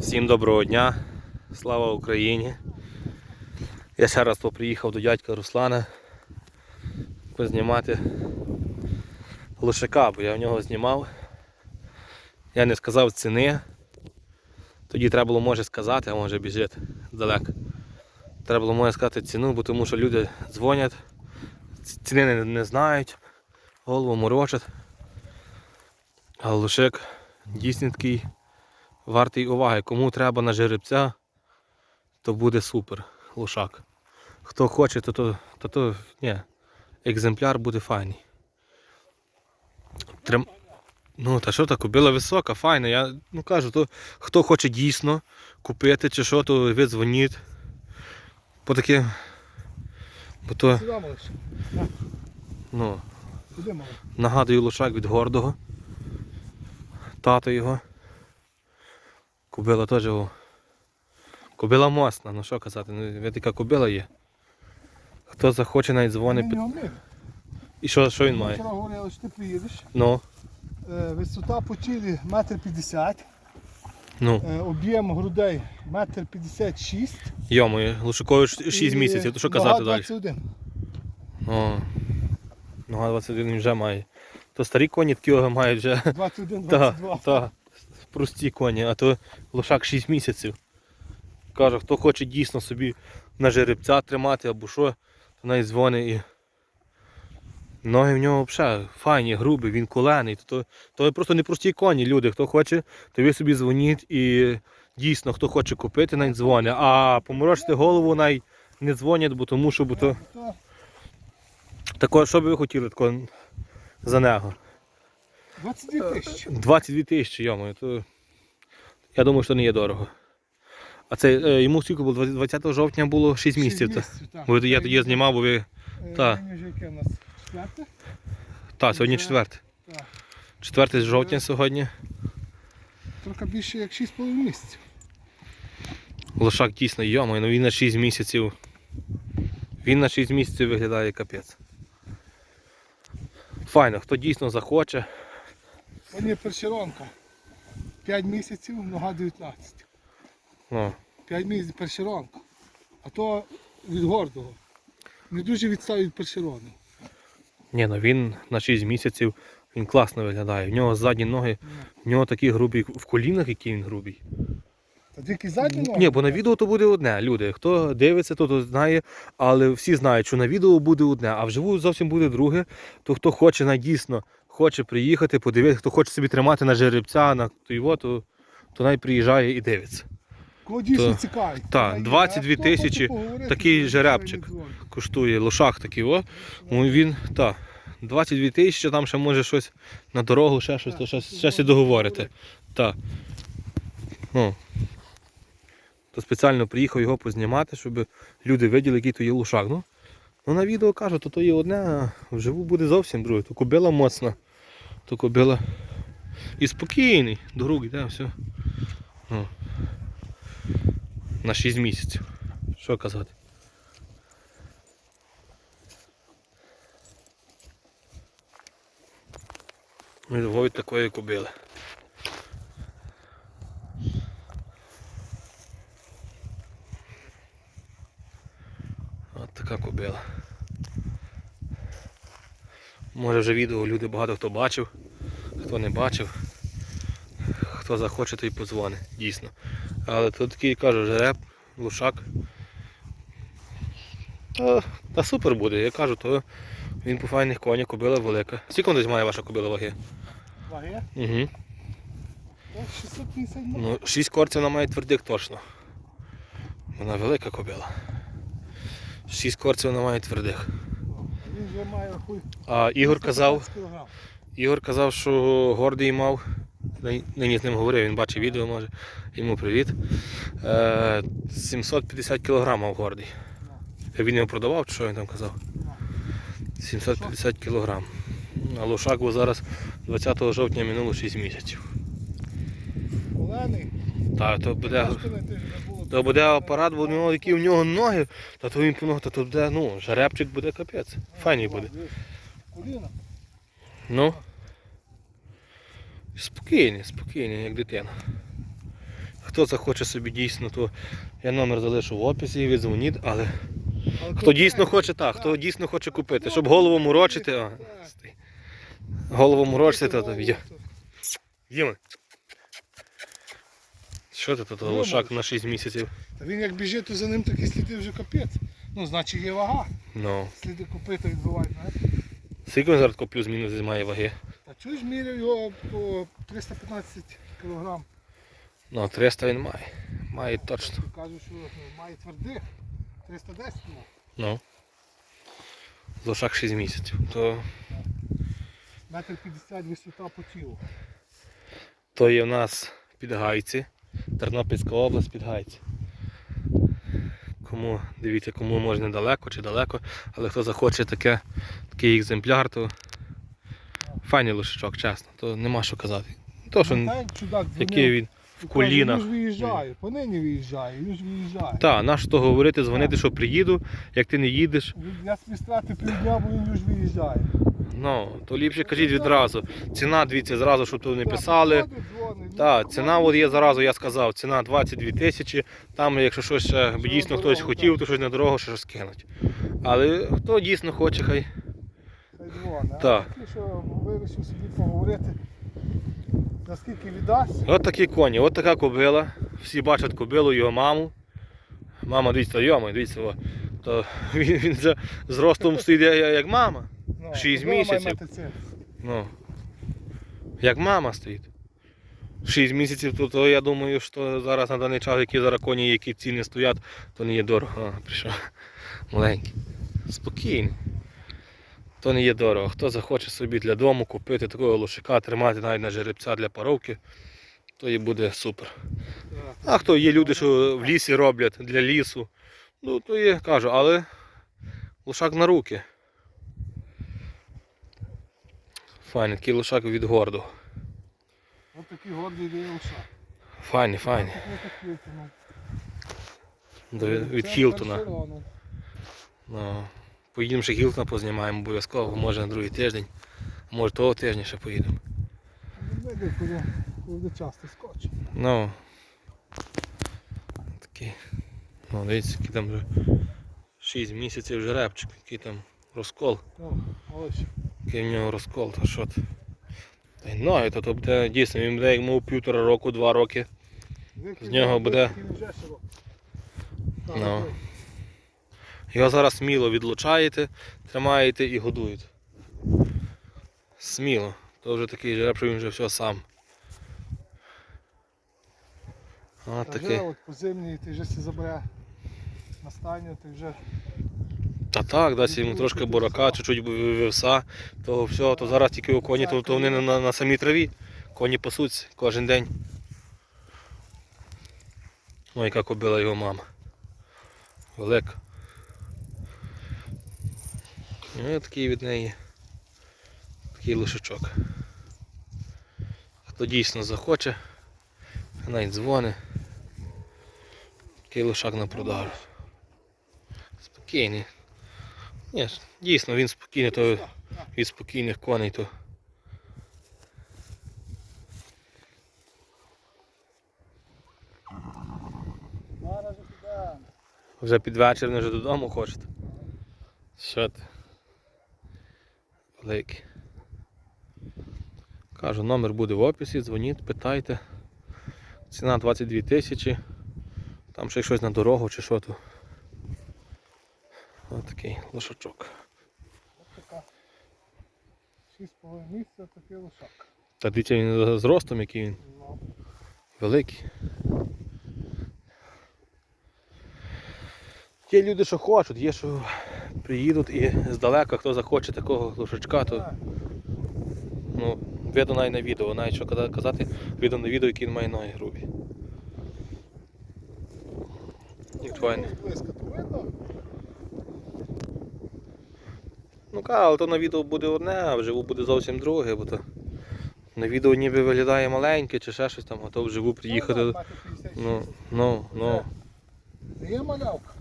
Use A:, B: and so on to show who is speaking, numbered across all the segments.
A: Всім доброго дня, слава Україні. Я ще раз приїхав до дядька Руслана познімати лошака, бо я в нього знімав. Я не сказав ціни. Тоді треба було може сказати, а може біжить здалека. Треба було може сказати ціну, бо тому що люди дзвонять, ціни не, не знають, голову морочать. А лошик дійсно такий вартий уваги. Кому треба на жеребця, то буде супер лошак. Хто хоче, то то, то, то ні, екземпляр буде файний. Трим... Ну, та що так, кобила висока, файна. Я ну кажу, то хто хоче дійсно купити чи що, то ви дзвоніть. По таке. Бо то, ну, Нагадую лошак від гордого. Тато його. Кобила теж його. Кобила мосна, ну що казати, ну ви така кобила є. Хто захоче навіть дзвонить. Під- І що, що він має?
B: Вчора говорили, що ти приїдеш.
A: Ну,
B: Е, Висота по тілі метр п'ятдесят.
A: ну,
B: Е, Об'єм грудей метр п'ятдесят шість.
A: йому, Лушакові 6 місяців, то що казати далі?
B: 21.
A: О, нога 21 він вже має. То старі коні такі мають вже.
B: 21,
A: Та,
B: 22.
A: Прості коні, а то лошак 6 місяців. Каже, хто хоче дійсно собі на жеребця тримати або що, то навіть дзвонить і. Ноги в нього взагалі файні, грубі, він колений. То, то, то просто не прості коні, люди. Хто хоче, то ви собі дзвоніть і дійсно хто хоче купити, навіть дзвонить. А поморочити голову навіть не дзвонять, бо тому що бо то.
B: То
A: Такого, що би ви хотіли такого за нього?
B: 22 тисячі.
A: 22 тисячі, йому, то я думаю, що не є дорого. А це е, йому скільки було? 20 жовтня було 6 місяців. та?
B: так.
A: Бо я тоді знімав, бо ви.
B: Е,
A: та.
B: Четверте?
A: Та, сьогодні. 4.
B: Так.
A: 4 жовтня сьогодні.
B: Трохи більше як 6,5 місяців.
A: Лошак дійсно йомо, ну він на 6 місяців. Він на 6 місяців виглядає капець. Файно, хто дійсно захоче.
B: Вон є першеронка. 5 місяців, нога 19.
A: Ну,
B: 5 місяців першеронка. А то від гордого. Не дуже відстав від першерону.
A: ні, ну він на 6 місяців, він класно виглядає. В нього задні ноги, в нього такі грубі в колінах, які він грубий.
B: Та тільки задні ноги.
A: Ні, бо на відео то буде одне. Люди, хто дивиться, то, то знає, але всі знають, що на відео буде одне, а вживу зовсім буде друге. То хто хоче на дійсно, хоче приїхати, подивитися, хто хоче собі тримати на жеребця, на то його, то, то навіть приїжджає і дивиться. То-
B: цікавить.
A: та,
B: Та,
A: 22
B: а хто хоче
A: тисячі, такий жеребчик. Коштує лошак такий, о. Він, так, 22 тисячі, там ще може щось на дорогу, ще щось, то ще, ще і договорити. Так. Ну. То спеціально приїхав його познімати, щоб люди виділи, який то є лошак. Ну, ну на відео кажу, то то є одне, а вживу буде зовсім друге. То кобила моцна, то кобила і спокійний, другий, да, все. О. На 6 місяців. Що казати? Відводять такої кобили. От така кобила. Може вже відео люди багато хто бачив, хто не бачив. Хто захоче, той подзвонить, дійсно. Але тут такий кажу, жереб, лушак. Та, та супер буде, я кажу, то він по файних конях, кобила велика. Скільки десь має ваша кобила ваги?
B: Ваги?
A: Угу.
B: 650 ну.
A: Ну, 6 корців вона має твердих точно. Вона велика кобила. 6 корців вона має твердих.
B: Він вже має рахуй.
A: А Ігор казав, Ігор казав, що гордий мав. Нині- з ним говорив, він бачив відео, може. Йому привіт. Е, 750 кг мав гордий. Він його продавав, чи що він там казав? 750 кг. А лошак був зараз 20 жовтня минуло 6 місяців.
B: Олений.
A: Так, то буде. То буде апарат, бо у нього які в нього ноги, та то він по то буде, ну, жеребчик буде капець. Файний буде. Ну. Спокійний, спокійний, як дитина. Хто захоче собі дійсно, то я номер залишу в описі, віддзвоніть, але
B: Але
A: хто дійсно хоче, так, хто дійсно хоче купити, щоб голову морочити, а, голову морочити, то, то
B: то-
A: Діма. Що ти тут
B: Ну,
A: лошак на 6 місяців?
B: Та він як біжить, то за ним такі сліди вже капець. Ну, значить є вага.
A: Ну.
B: Сліди копита відбувають, знаєш.
A: Скільки він зараз плюс-мінус має ваги?
B: Та чуєш, міряв його по 315 кг.
A: Ну, 300 він має. Має точно.
B: Кажуть, що ну, має твердих. 310 мав.
A: Ну. Лошак 6 місяців. То,
B: Метр 50 висота по тілу.
A: то є в нас Підгайці. Тернопільська область Підгайці. Кому, дивіться, кому може недалеко чи далеко, але хто захоче таке, такий екземпляр, то файний лошачок, чесно, то нема що казати. То, що,
B: Ну, та, чудак
A: який він в колінах.
B: Він ж виїжджає, понині виїжджає, він ж виїжджає.
A: Так, на що говорити, дзвонити, що приїду, як ти не їдеш,
B: Я собі страти півдня, бо він ж виїжджає.
A: Ну, то ліпше кажіть відразу. Ціна, дивіться, зразу, щоб то не писали.
B: Так,
A: ціна от є зразу, я сказав, ціна 22 тисячі. Там, якщо щось ще дійсно хтось хотів, то щось на дорогу ще щось. Але хто дійсно хоче, хай. Так.
B: Що вирішив собі поговорити, наскільки віддасть.
A: От такі коні, от така кобила. Всі бачать кобилу, його маму. Мама, дивіться, йома, дивіться, то він, він вже з ростом стоїть як мама.
B: Ну,
A: Шість місяців. Ну, як мама стоїть. 6 місяців, то, то я думаю, що зараз на даний час, які зараз коні, які ціни стоять, то не є дорого. А, прийшов. Маленький. Спокійний. То не є дорого. Хто захоче собі для дому купити такого лошика, тримати навіть на жеребця для паровки, то і буде супер. А хто є люди, що в лісі роблять для лісу, ну то є, кажу, але лошак на руки. Файний, такий лошак від горду.
B: Ось такий гордий дає лоша.
A: Файний, файний.
B: Ось такий, ну.
A: До, від Хілтона. Ну, поїдемо ще Хілтона познімаємо обов'язково, може на другий тиждень, може того тижня ще поїдемо.
B: Ну, видно, коли, коли часто скочить.
A: Ну. Такий. Ну, дивіться, який там вже 6 місяців жеребчик, який там розкол.
B: Ну, ось.
A: Який в нього розкол, то що? Та й ноги, то, то буде дійсно, він буде як мов півтора року, два роки. З нього буде- Ну. Його зараз сміло відлучаєте, тримаєте і годуєте. Сміло. То вже такий жереб, що він вже все сам. От
B: Та
A: такий.
B: вже от по зимній ти вже забере на стайню, ти вже
A: Та так, дасть йому трошки бурака, чуть-чуть вівса, того всього, то зараз тільки у коні, то, то вони на, на, на самій траві. Коні пасуться кожен день. Ой, яка кобила його мама. Велика. Ну, такий від неї. Такий лошачок. Хто дійсно захоче, навіть дзвони. Такий лошак на продажу. Спокійний. Ні, дійсно, він спокійний, то від спокійних коней, то вже під вечір вони вже додому хочете. Що ти? Великий. Кажу, номер буде в описі, дзвоніть, питайте. Ціна 22 тисячі. Там ще щось на дорогу чи що то. Ось такий лошачок.
B: Ось така. 6,5 місяця такий лошак.
A: Та дивіться він з ростом, який він
B: Ну,
A: великий. Є люди, що хочуть, є, що приїдуть і здалека, хто захоче такого лошачка, то ну, видно навіть на відео, навіть що казати, видно на відео, які він має ноги грубі. Як файний.
B: Близько, то видно?
A: Ну ка, але то на відео буде одне, а вживу буде зовсім друге, бо то на відео ніби виглядає маленьке чи ще щось там, а то вживу приїхати.
B: Ну, так, метр 56.
A: Ну, ну, ну.
B: Є малявка.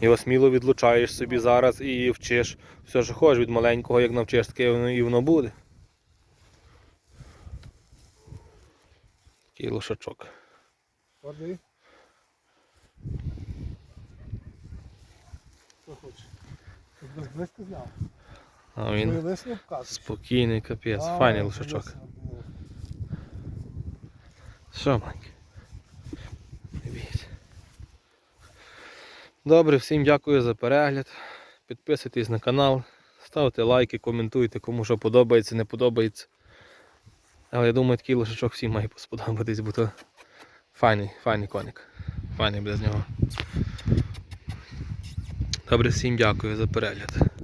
A: Його сміло відлучаєш собі зараз і вчиш все, що хочеш від маленького, як навчиш, таке воно і воно буде. Такий лошачок.
B: Гордий. Що хочеш? Близько зняв.
A: А він спокійний капець, файний лошачок. Що, маленький? Добре, всім дякую за перегляд. Підписуйтесь на канал, ставте лайки, коментуйте, кому що подобається, не подобається. Але я думаю, такий лошачок всім має сподобатись, бо то файний, файний коник. Файний без нього. Добре, всім дякую за перегляд.